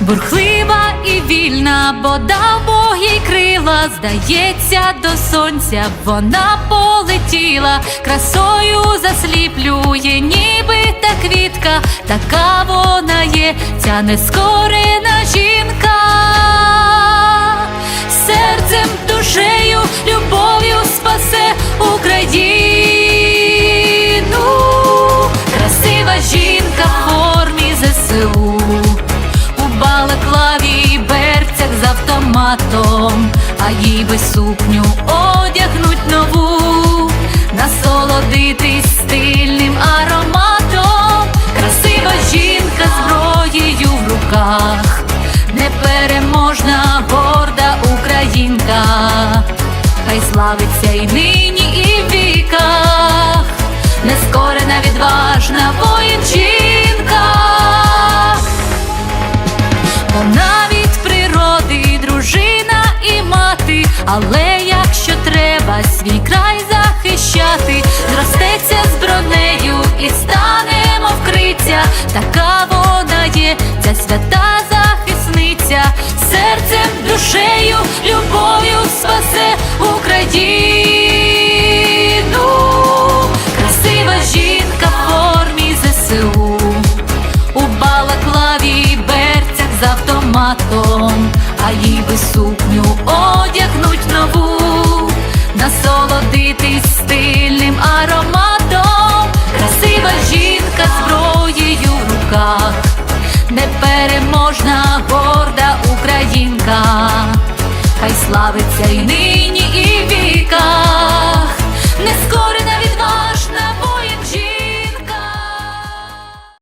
бурхлива і вільна, бо дав Бог їй крила, здається, до сонця вона полетіла, красою засліплює, ніби та квітка, така вона є, ця нескорена жінка, серцем, душею, любов'ю спасе Україну, красива жінка балаклаві і берцях з автоматом, а їй би сукню одягнуть нову, насолодитись стильним ароматом, красива жінка зброєю в руках, непереможна горда українка, хай славиться і нині, і в Від природи дружина і мати, але якщо треба свій край захищати, зростеться з бронею і станемо вкриття, така вона є, ця свята автоматом, а їй би сукню одягнуть нову, насолодитись стильним ароматом, красива жінка зброєю в руках, непереможна горда українка, хай славиться й нині.